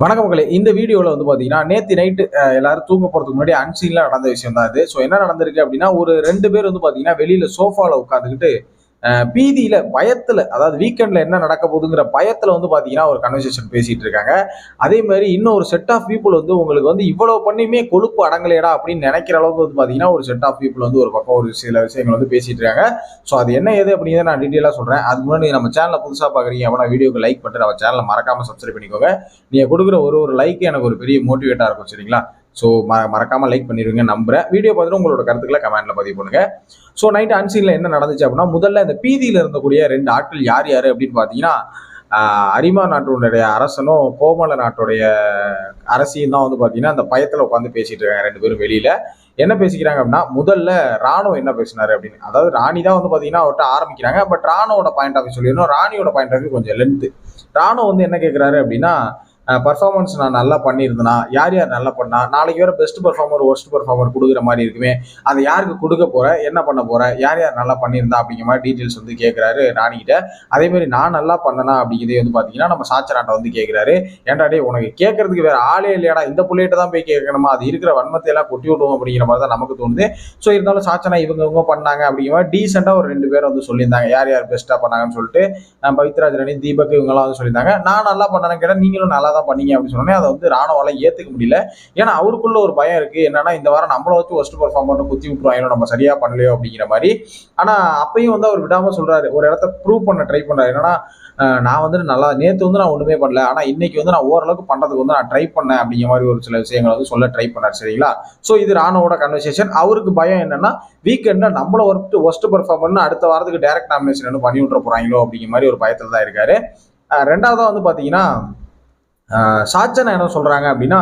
வணக்க மக்களே. இந்த வீடியோவில் வந்து பார்த்தீங்கன்னா நேற்று நைட்டு எல்லாரும் தூங்க போகிறதுக்கு முன்னாடி அன்சீனில் நடந்த விஷயம் தான் அது ஸோ என்ன நடந்திருக்கு அப்படின்னா ஒரு ரெண்டு பேர் வந்து பார்த்தீங்கன்னா வெளியில் சோஃபாவில் உட்காந்துக்கிட்டு பீதியில் பயத்தில் அதாவது வீக்கெண்டில் என்ன நடக்க போகுதுங்கிற பயத்தில் வந்து பாத்தீங்கன்னா ஒரு கன்வர்சேஷன் பேசிகிட்டு இருக்காங்க. அதே மாதிரி இன்னும் ஒரு செட் ஆஃப் பீப்புள் வந்து உங்களுக்கு வந்து இவ்வளோ பண்ணியுமே கொழுப்பு அடங்கலையடா அப்படின்னு நினைக்கிற அளவுக்கு வந்து பார்த்தீங்கன்னா ஒரு செட் ஆஃப் பீப்புள் வந்து ஒரு பக்கம் ஒரு சில விஷயங்கள் வந்து பேசிகிட்டு இருக்காங்க. ஸோ அது என்ன ஏது அப்படிங்கிறத நான் டீட்டெயிலாக சொல்கிறேன் அதுக்கு முன்னாடி நம்ம சேனலை புதுசாக பார்க்குறீங்க அப்படின்னா வீடியோக்கு லைக் பண்ணிட்டு நம்ம சேனலை மறக்காமல் சப்ஸ்கிரைப் பண்ணிக்கோங்க. நீங்கள் கொடுக்குற ஒரு ஒரு லைக் எனக்கு ஒரு பெரிய மோட்டிவேட்டாக இருக்கும் சரிங்களா? ஸோ ம மறக்காமல் லைக் பண்ணிடுவீங்க நம்புகிறேன் வீடியோ பார்த்துட்டு உங்களோட கருத்துக்களை கமெண்ட்டில் பதிவு பண்ணுங்கள் ஸோ நைட் அன்சீனில் என்ன நடந்துச்சு அப்படின்னா முதல்ல இந்த பீதியில் இருந்தக்கூடிய ரெண்டு ஆட்கள் யார் யார் அப்படின்னு பார்த்தீங்கன்னா அரிமா நாட்டுடைய அரசனும் கோமல நாட்டுடைய அரசியும் தான் வந்து பார்த்தீங்கன்னா அந்த பயத்தில் உட்காந்து பேசிகிட்டு இருக்காங்க ரெண்டு பேரும் வெளியில். என்ன பேசிக்கிறாங்க அப்படின்னா முதல்ல ராணுவ என்ன பேசினாரு அப்படின்னு. அதாவது ராணி தான் வந்து பார்த்தீங்கன்னா அவர்கிட்ட ஆரம்பிக்கிறாங்க. பட் ராணுவோட பாயிண்ட் ஆஃப் வியூ சொல்லிடணும். ராணியோட பாயிண்ட் ஆஃப் வியூ கொஞ்சம் லென்த்து ராணுவ வந்து என்ன கேட்குறாரு அப்படின்னா பர்ஃபார்மன்ஸ் நான் நல்லா பண்ணியிருந்தனா? யார் யார் நல்லா பண்ணா? நாளைக்கு வர பெஸ்ட் பர்ஃபார்மர் ஒர்ஸ்ட் பர்ஃபார்மர் கொடுக்குற மாதிரி இருக்குமே. அதை யாருக்கு கொடுக்க போகிற என்ன பண்ண போகிற யார் யார் நல்லா பண்ணியிருந்தா? அப்படிங்கிற மாதிரி டீட்டெயில்ஸ் வந்து கேட்குறாரு ராணிகிட்ட. அதேமாதிரி நான் நல்லா பண்ணனா அப்படிங்கிறதே வந்து பார்த்தீங்கன்னா நம்ம சாச்சராட்ட வந்து கேட்குறாரு ஏன்டாடே உனக்கு கேட்கறதுக்கு வேறு ஆளே இல்லையாடா? இந்த பிள்ளைகிட்ட தான் போய் கேட்கணுமா அது இருக்கிற வன்மத்தை எல்லாம் கொட்டி விடுவோம் அப்படிங்கிற மாதிரி தான் நமக்கு தோணுது. ஸோ இருந்தாலும் சாச்சனா இவங்க இவங்க பண்ணாங்க அப்படிங்கிற மாதிரி டீசெண்டாக ஒரு ரெண்டு பேர் வந்து சொல்லியிருந்தாங்க. யார் யார் பெஸ்ட்டாக பண்ணாங்கன்னு சொல்லிட்டு அஹ் பவித்ராஜ் ரணி தீபக் இவங்கெல்லாம் வந்து சொல்லியிருந்தாங்க. நான் நல்லா பண்ணேன்னு கேட்டால் நீங்களும் நல்லா தான் பண்ணீங்க அப்படின்னு சொன்னோன்னே அதை வந்து ராணுவால ஏற்றுக்க முடியல. ஏன்னா அவருக்குள்ள ஒரு பயம் இருக்கு. என்னன்னா இந்த வாரம் நம்மளை வச்சு ஒஸ்ட் பண்ண குத்தி விட்டுருவாங்க நம்ம சரியா பண்ணலையோ அப்படிங்கிற மாதிரி. ஆனா அப்பயும் வந்து அவர் விடாம சொல்றாரு. ஒரு இடத்த ப்ரூவ் பண்ண ட்ரை பண்றாரு. என்னன்னா நான் வந்து நல்லா நேற்று வந்து நான் ஒன்றுமே பண்ணல. ஆனால் இன்னைக்கு வந்து நான் ஓரளவுக்கு பண்ணுறதுக்கு வந்து நான் ட்ரை பண்ணேன் அப்படிங்கிற மாதிரி ஒரு சில விஷயங்களை வந்து சொல்ல ட்ரை பண்ணார். சரிங்களா? ஸோ இது ராணுவோட கன்வர்சேஷன் அவருக்கு பயம் என்னன்னா வீக்கெண்டில் நம்மள ஒர்க் ஒஸ்ட் பர்ஃபார்ம் பர்ஃபார்மர்னு அடுத்த வாரத்துக்கு டைரக்ட் நாமினேஷன் பண்ணி விட்டுற போறாங்களோ அப்படிங்கிற மாதிரி ஒரு பயத்தில் தான் இருக்காரு. ரெண்டாவதாக ரெண்டாவதா வந்து பார்த்தீங்கன்னா சாச்சனா என்ன சொல்கிறாங்க அப்படின்னா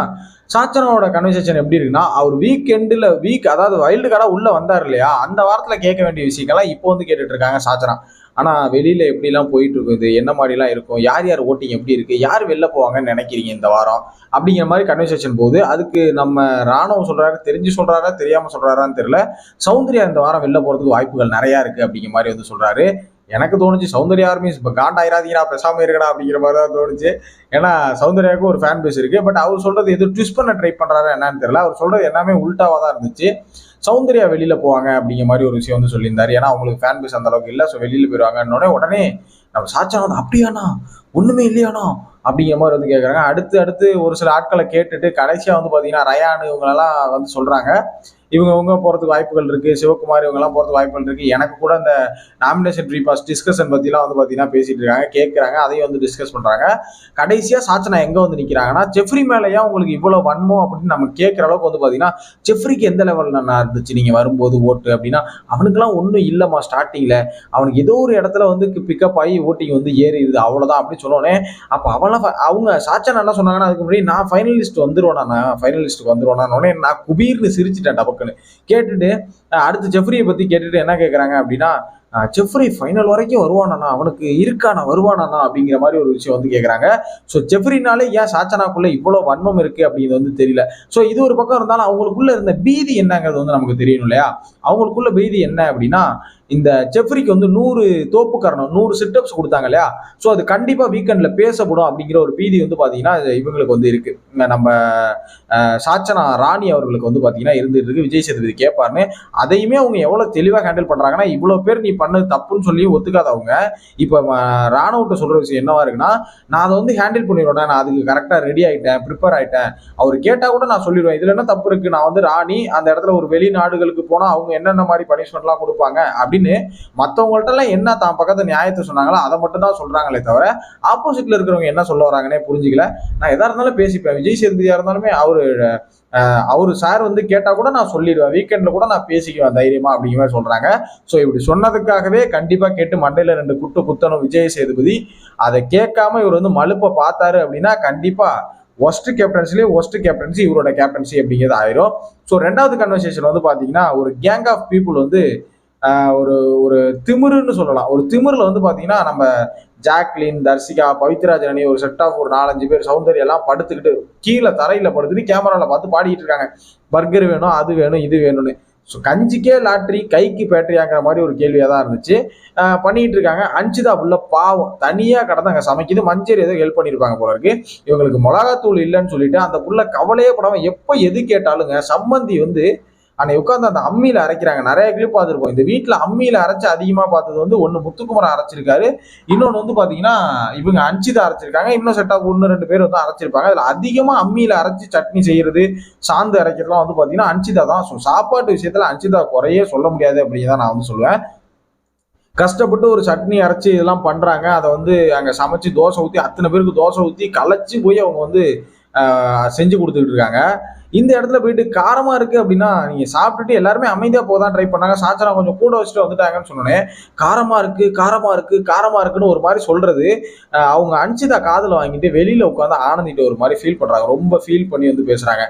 சாச்சனோட கன்வர்சேஷன் எப்படி இருக்குன்னா அவர் வீக் எண்டில் வீக் அதாவது வைல்டு கார்டாக உள்ளே வந்தார் இல்லையா? அந்த வாரத்தில் கேட்க வேண்டிய விஷயங்கள்லாம் இப்போ வந்து கேட்டுட்டு இருக்காங்க சாச்சனா. ஆனால் வெளியில் எப்படிலாம் போயிட்டு இருக்குது என்ன மாதிரிலாம் இருக்கும் யார் யார் ஓட்டிங் எப்படி இருக்குது யார் வெளில போவாங்கன்னு நினைக்கிறீங்க இந்த வாரம்? அப்படிங்கிற மாதிரி கன்வர்சேஷன் போகுது அதுக்கு நம்ம ராணுவம் சொல்கிறாரு தெரிஞ்சு சொல்கிறாரா தெரியாமல் சொல்கிறாரான்னு தெரியல. சௌந்தர்யா இந்த வாரம் வெளில போகிறதுக்கு வாய்ப்புகள் நிறையா இருக்குது அப்படிங்கிற மாதிரி வந்து சொல்கிறாரு எனக்கு தோணுச்சு சௌந்தர்யா ஆர்மி இப்போ காண்டாயிராதீங்கடா பெசாமல் இருக்கடா அப்படிங்கிற மாதிரி தான் தோணுச்சு. ஏன்னா சௌந்தர்யாவுக்கு ஒரு ஃபேன் பேஸ் இருக்கு. பட் அவர் சொல்றது எது ட்விஸ்ட் பண்ண ட்ரை பண்ணுறாரு என்னன்னு தெரியல. அவர் சொல்றது எல்லாமே உல்ட்டாவாக தான் இருந்துச்சு. சௌந்தர்யா வெளியில் போவாங்க அப்படிங்கிற மாதிரி ஒரு விஷயம் வந்து சொல்லியிருந்தார். ஏன்னா அவங்களுக்கு ஃபேன் பேஸ் அந்த அளவுக்கு இல்லை. ஸோ வெளியில் போயிடுவாங்கன்னொடனே உடனே நம்ம சாச்சா வந்து அப்படியாண்ணா? ஒன்றுமே இல்லையாண்ணா? அப்படிங்கிற மாதிரி வந்து கேட்குறாங்க அடுத்து அடுத்து ஒரு சில ஆட்களை கேட்டுட்டு கடைசியாக வந்து பார்த்தீங்கன்னா ரயான் இவங்களெல்லாம் வந்து சொல்கிறாங்க இவங்க இவங்க போகிறதுக்கு வாய்ப்புகள் இருக்குது சிவகுமார் இவங்கெல்லாம் போகிறதுக்கு வாய்ப்புகள் இருக்குது எனக்கு கூட இந்த நாமினேஷன் ப்ரீபாஸ் டிஸ்கஷன் பற்றிலாம் வந்து பார்த்தீங்கன்னா பேசிட்டு இருக்காங்க கேட்குறாங்க அதையும் வந்து டிஸ்கஸ் பண்ணுறாங்க கடைசியாக சாச்சனா எங்கே வந்து நிற்கிறாங்கன்னா ஜெஃப்ரி மேலேயா உங்களுக்கு இவ்வளோ வன்மம் அப்படின்னு நம்ம கேட்குற அளவுக்கு வந்து பார்த்தீங்கன்னா ஜெஃப்ரிக்கு எந்த லெவலில் நான் இருந்துச்சு? நீங்கள் வரும்போது ஓட்டு அப்படின்னா அவனுக்குலாம் ஒன்றும் இல்லைம்மா ஸ்டார்டிங்கில் அவனுக்கு ஏதோ ஒரு இடத்துல வந்து பிக்கப் ஆகி ஓட்டிங் வந்து ஏறிடுது. அவ்வளோதான் அப்படின்னு சொன்னோடனே அப்போ அவெல்லாம் ஃப- அவங்க சாச்சனா என்ன சொன்னாங்கன்னா அதுக்கு முன்னாடி நான் ஃபைனலிஸ்ட் வந்துருவேன் நான் ஃபைனலிஸ்ட்டுக்கு வந்துருவேன் நான் குபீர்னு சிரிச்சிட்டேன் டபக்குன்னு கேட்டுட்டு அடுத்து ஜெஃப்ரியை பற்றி கேட்டுட்டு என்ன கேட்குறாங்க அப்படின்னா ஜெஃப்ரி ஃபைனல் வரைக்கும் வருவானா அவனுக்கு இருக்கானா வருவானா அப்படிங்கிற மாதிரி ஒரு விஷயம் வந்து கேட்குறாங்க ஸோ ஜெஃப்ரினாலே ஏன் சாச்சனாக்குள்ள இவ்வளோ வன்மம் இருக்கு அப்படிங்கிறது வந்து தெரியல. ஸோ இது ஒரு பக்கம் இருந்தாலும் அவங்களுக்குள்ள இருந்த பீதி என்னங்கிறது வந்து நமக்கு தெரியணும் இல்லையா? அவங்களுக்குள்ள பீதி என்ன அப்படின்னா இந்த ஜெஃப்ரிக்கு வந்து நூறு தோப்புக்கரணம் நூறு சிட்டப்ஸ் கொடுத்தாங்க இல்லையா? ஸோ அது கண்டிப்பாக வீக்கெண்டில் பேசப்படும் அப்படிங்கிற ஒரு பீதி வந்து பார்த்தீங்கன்னா இவங்களுக்கு வந்து இருக்கு. நம்ம சாச்சனா ராணி அவர்களுக்கு வந்து பார்த்தீங்கன்னா இருந்துட்டு இருக்கு. விஜய் சேதுபதி கேட்பாருன்னு அதையுமே அவங்க எவ்வளோ தெளிவாக ஹேண்டில் பண்ணுறாங்கன்னா இவ்வளோ பேர் நீ பண்ணது தப்புன்னு சொல்லி ஒத்துக்காதவங்க இப்போ ராணுவட்ட சொல்கிற விஷயம் என்னவா இருக்குன்னா நான் அதை வந்து ஹேண்டில் பண்ணிடுவேன் நான் அதுக்கு கரெக்டாக ரெடி ஆகிட்டேன் ப்ரிப்பேர் ஆகிட்டேன் அவர் கேட்டால் கூட நான் சொல்லிடுவேன் இதில் என்ன தப்பு இருக்குது நான் வந்து ராணி அந்த இடத்துல ஒரு வெளிநாடுகளுக்கு போனால் அவங்க என்னென்ன மாதிரி பனிஷ்மெண்ட்லாம் கொடுப்பாங்க? அப்படி அப்படின்னு மற்றவங்கள்ட்டலாம் என்ன தான் பக்கத்து நியாயத்தை சொன்னாங்களோ அதை மட்டும் தான் சொல்கிறாங்களே தவிர ஆப்போசிட்டில் இருக்கிறவங்க என்ன சொல்ல வராங்கன்னே புரிஞ்சிக்கல. நான் எதாக இருந்தாலும் பேசிப்பேன். விஜய் சேதுபதியாக இருந்தாலுமே அவர் அவர் சார் வந்து கேட்டால் கூட நான் சொல்லிடுவேன். வீக்கெண்டில் கூட நான் பேசிக்குவேன் தைரியமாக அப்படிங்கிற மாதிரி சொல்கிறாங்க ஸோ இப்படி சொன்னதுக்காகவே கண்டிப்பாக கேட்டு மண்டையில் ரெண்டு குட்டு குத்தணும் விஜய் சேதுபதி. அதை கேட்காம இவர் வந்து மலுப்பை பார்த்தாரு அப்படின்னா கண்டிப்பாக ஒஸ்ட் கேப்டன்சிலேயே ஒஸ்ட் கேப்டன்சி இவரோட கேப்டன்சி அப்படிங்கிறது ஆயிரும். ஸோ ரெண்டாவது கன்வர்சேஷன் வந்து பார்த்தீங்கன்னா ஒரு கேங் ஆஃப் பீப்புள் வந்து ஒரு ஒரு திமிருன்னு சொல்லலாம். ஒரு திமிரில் வந்து பார்த்தீங்கன்னா நம்ம ஜாக்லின் தர்சிகா பவித்ராஜ் அணி ஒரு செட் ஆஃப் ஒரு நாலஞ்சு பேர் சௌந்தர்யெல்லாம் படுத்துக்கிட்டு கீழே தரையில் படுத்துட்டு கேமராவில் பார்த்து பாடிக்கிட்டு இருக்காங்க. பர்கர் வேணும் அது வேணும் இது வேணும்னு. ஸோ கஞ்சிக்கே லாட்ரி கைக்கு பேட்டரியாங்கிற மாதிரி ஒரு கேள்வியாக தான் இருந்துச்சு பண்ணிக்கிட்டு இருக்காங்க. அஞ்சுதா உள்ள பாவம். தனியாக கடந்து அங்கே சமைக்குது. மஞ்சள் ஏதோ ஹெல்ப் பண்ணியிருப்பாங்க போல இருக்கு. இவங்களுக்கு மிளகாத்தூள் இல்லைன்னு சொல்லிட்டு அந்த புள்ள கவலையே படாமல் எப்போ எது கேட்டாலுங்க சம்மந்தி வந்து அன்னைக்கு உட்காந்து அந்த அம்மியில அரைக்கிறாங்க. நிறைய கிளிப் பார்த்துருப்போம். இந்த வீட்டில் அம்மியில அரைச்சு அதிகமாக பார்த்தது வந்து ஒன்று முத்துக்குமரன் அரைச்சிருக்காரு. இன்னொன்று வந்து பார்த்தீங்கன்னா இவங்க அஞ்சிதா அரைச்சிருக்காங்க. இன்னும் செட்டாக ஒன்று ரெண்டு பேர் வந்து அரைச்சிருப்பாங்க. அதில் அதிகமாக அம்மியில அரைச்சி சட்னி செய்யறது சாந்து அரைக்கிறதுலாம் வந்து பார்த்தீங்கன்னா அஞ்சிதா தான். ஸோ சாப்பாட்டு விஷயத்தில் அஞ்சிதா குறையே சொல்ல முடியாது அப்படின்னு தான் நான் வந்து சொல்லுவேன். கஷ்டப்பட்டு ஒரு சட்னி அரைச்சி இதெல்லாம் பண்றாங்க. அதை வந்து அங்க சமைச்சு தோசை ஊற்றி அத்தனை பேருக்கு தோசை ஊற்றி களைச்சு போய் அவங்க வந்து செஞ்சு கொடுத்துக்கிட்டு இருக்காங்க. இந்த இடத்துல போயிட்டு காரமா இருக்கு அப்படின்னா நீங்க சாப்பிட்டுட்டு எல்லாருமே அமைதியா போதான் ட்ரை பண்ணாங்க. சாச்சரா கொஞ்சம் கூட வச்சுட்டு வந்துட்டாங்கன்னு சொன்னோன்னே காரமா இருக்கு காரமா இருக்கு காரமா இருக்குன்னு ஒரு மாதிரி சொல்றது அவங்க அனுச்சிதா காதில் வாங்கிட்டு வெளியில உட்காந்து ஆனந்திட்டு ஒரு மாதிரி ஃபீல் பண்றாங்க. ரொம்ப ஃபீல் பண்ணி வந்து பேசுறாங்க.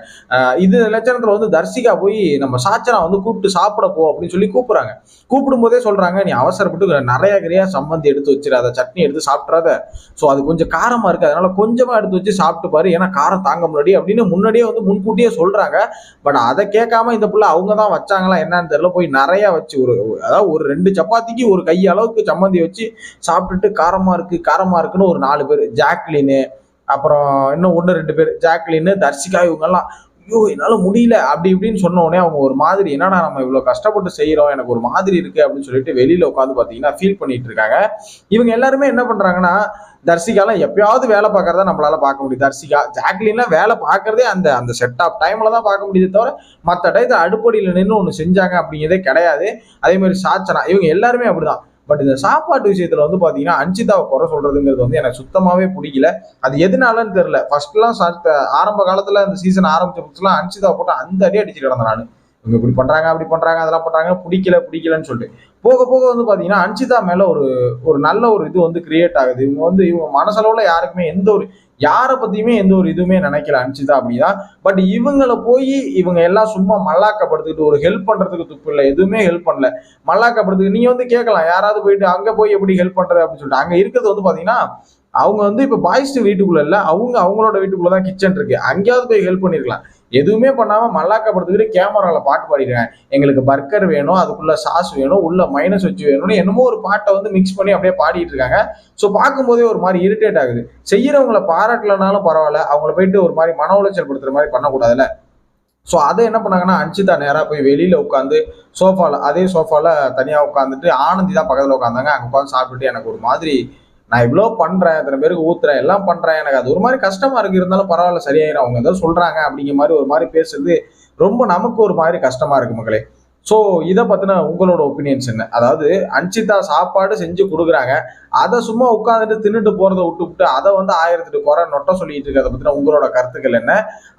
இது லட்சணத்துல வந்து தர்சிகா போய் நம்ம சாச்சரா வந்து கூப்பிட்டு சாப்பிட போ அப்படின்னு சொல்லி கூப்பிடுறாங்க. கூப்பிடும் போதே சொல்றாங்க நீ அவசரப்பட்டு நிறைய கிரியா சம்மந்தி எடுத்து வச்சிடாத சட்னி எடுத்து சாப்பிட்றாத ஸோ அது கொஞ்சம் காரமா இருக்கு அதனால கொஞ்சமா எடுத்து வச்சு சாப்பிட்டு பாரு ஏன்னா காரம் தாங்க முன்னாடி அப்படின்னு முன்னாடியே வந்து முன்கூட்டியே சொல்றாங்க. பட் அதை கேட்காம இந்த புள்ள அவங்க தான் வச்சாங்களா என்னன்னு தெரியல. போய் நிறைய வச்சு ஒரு அதாவது ஒரு ரெண்டு சப்பாத்திக்கு ஒரு கை அளவுக்கு சம்மந்தி வச்சு சாப்பிட்டுட்டு காரமா இருக்கு காரமா இருக்குன்னு ஒரு நாலு பேர். ஜாக்லின்னு அப்புறம் இன்னும் ஒன்று ரெண்டு பேர். ஜாக்லின்னு தர்ஷிகா இவங்கெல்லாம் ஐயோ என்னால் முடியல. அப்படி இப்படின்னு சொன்ன உடனே அவங்க ஒரு மாதிரி என்னடா நம்ம இவ்வளோ கஷ்டப்பட்டு செய்கிறோம் எனக்கு ஒரு மாதிரி இருக்குது அப்படின்னு சொல்லிட்டு வெளியில் உட்காந்து பார்த்தீங்கன்னா ஃபீல் பண்ணிட்டு இருக்காங்க. இவங்க எல்லாருமே என்ன பண்ணுறாங்கன்னா தர்சிகாலாம் எப்பயாவது வேலை பார்க்கறத நம்மளால பார்க்க முடியும். தர்சிகா ஜாக்லின்லாம் வேலை பார்க்கறதே அந்த அந்த செட் ஆஃப் டைமில் தான் பார்க்க முடியுது தவிர மற்ற டயத்தை அடுப்படியில் நின்று ஒன்று செஞ்சாங்க அப்படிங்கிறதே கிடையாது. அதே மாதிரி சாச்சனா இவங்க எல்லாருமே அப்படிதான். பட் இந்த சாப்பாட்டு விஷயத்துல வந்து பாத்தீங்கன்னா அஞ்சிதாவை குறை சொல்றதுங்கிறது வந்து எனக்கு சுத்தமாவே பிடிக்கல. அது எதனாலன்னு தெரியல. ஃபர்ஸ்ட்லாம் ஆரம்ப காலத்துல இந்த சீசன் ஆரம்பிச்ச புதுசுலாம் அஞ்சிதாவை போட்டு அந்த அடி அடிச்சு கிடந்தேன் நான். இவங்க இப்படி பண்ணுறாங்க அப்படி பண்ணுறாங்க அதெல்லாம் பண்ணுறாங்க பிடிக்கல பிடிக்கலன்னு சொல்லிட்டு. போக போக வந்து பார்த்தீங்கன்னா அன்சிதா மேலே ஒரு ஒரு நல்ல ஒரு இது வந்து கிரியேட் ஆகுது. இவங்க வந்து இவங்க மனசளவில் யாருக்குமே எந்த ஒரு யாரை பற்றியுமே எந்த ஒரு இதுவுமே நினைக்கல அன்சிதா அப்படின்னா. பட் இவங்களை போய் இவங்க எல்லாம் சும்மா மல்லாக்கப்படுத்துக்கிட்டு ஒரு ஹெல்ப் பண்ணுறதுக்கு துப்பு இல்லை எதுவுமே ஹெல்ப் பண்ணல. மல்லாக்கப்படுத்துக்கு நீங்கள் வந்து கேட்கலாம் யாராவது போயிட்டு அங்கே போய் எப்படி ஹெல்ப் பண்ணுறது அப்படின்னு சொல்லிட்டு. அங்கே இருக்கிறது வந்து பார்த்தீங்கன்னா அவங்க வந்து இப்போ பாய்ஸ் வீட்டுக்குள்ள இல்லை அவங்க அவங்களோட வீட்டுக்குள்ள தான் கிச்சன் இருக்கு. அங்கேயாவது போய் ஹெல்ப் பண்ணிருக்கலாம். எதுவுமே பண்ணாமல் மல்லாக்க மல்லாக்கப்படுத்துக்கிட்டு கேமராவில் பாட்டு பாடிக்கிறேன் எங்களுக்கு பர்கர் வேணும் அதுக்குள்ள சாஸ் வேணும் உள்ள மைனஸ் வச்சு வேணும்னு என்னமோ ஒரு பாட்டை வந்து மிக்ஸ் பண்ணி அப்படியே பாடிட்டு இருக்காங்க. ஸோ பார்க்கும்போதே ஒரு மாதிரி இரிட்டேட் ஆகுது. செய்கிறவங்கள பாராட்டலனாலும் பரவாயில்ல அவங்கள போயிட்டு ஒரு மாதிரி மன உளைச்சல் படுத்துற மாதிரி பண்ணக்கூடாதுல்ல. ஸோ அதை என்ன பண்ணாங்கன்னா அஞ்சிதா நேராக போய் வெளியில் உட்காந்து சோஃபாவில் அதே சோஃபாவில் தனியாக உட்காந்துட்டு ஆனந்தி தான் பக்கத்தில் உட்காந்தாங்க அங்கே உட்காந்து சாப்பிட்டுட்டு எனக்கு ஒரு மாதிரி நான் இவ்வளோ பண்ணுறேன் இத்தனை பேருக்கு ஊத்துறேன் எல்லாம் பண்ணுறேன் எனக்கு அது ஒரு மாதிரி கஷ்டமாக இருக்குது இருந்தாலும் பரவாயில்ல சரியாயிரும். அவங்க ஏதோ சொல்கிறாங்க அப்படிங்கிற மாதிரி ஒரு மாதிரி பேசுறது ரொம்ப நமக்கு ஒரு மாதிரி கஷ்டமாக இருக்கு மக்களே. ஸோ இதை பற்றின உங்களோட ஒப்பீனியன்ஸ் என்ன? அதாவது அஞ்சிதா சாப்பாடு செஞ்சு கொடுக்குறாங்க. அதை சும்மா உட்காந்துட்டு தின்னுட்டு போகிறத விட்டு விட்டு அதை வந்து ஆயிரத்தெட்டு குறை நொட்ட சொல்லிட்டு இருக்கிறத பற்றின உங்களோட கருத்துக்கள் என்ன?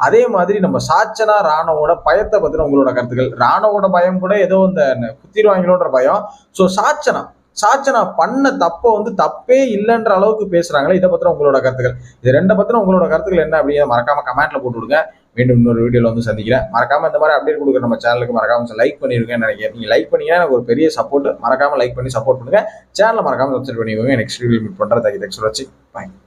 அதே மாதிரி நம்ம சாச்சனா ராணுவோட பயத்தை பற்றின உங்களோட கருத்துக்கள். ராணுவோட பயம் கூட ஏதோ இந்த குத்திடுவாங்களோன்ற பயம். ஸோ சாச்சனா சாச்சனா பண்ண தப்பை வந்து தப்பே இல்லைன்ற அளவுக்கு பேசுறாங்களே இதை பத்தின உங்களோட கருத்துக்கள். இது ரெண்டை பத்தின உங்களோட கருத்துக்கள் என்ன அப்படிங்கிறத மறக்காம கமெண்ட்ல போட்டு விடுங்க. மீண்டும் இன்னொரு வீடியோல வந்து சந்திக்கிறேன். மறக்காம இந்த மாதிரி அப்டேட் கொடுக்குற நம்ம சேனலுக்கு மறக்காம லைக் பண்ணிருக்கேன் நினைக்கிறேன். நீங்க லைக் பண்ணீங்கன்னா எனக்கு ஒரு பெரிய சப்போர்ட் மறக்காம லைக் பண்ணி சப்போர்ட் பண்ணுங்க. சேனலை மறக்காம சப்ஸ்கிரைப் பண்ணிக்கோங்க. நெக்ஸ்ட் வீடியோ மீட் பண்ணுறேன் தேங்க்யூ தேங்க்ஸ் ஃபார்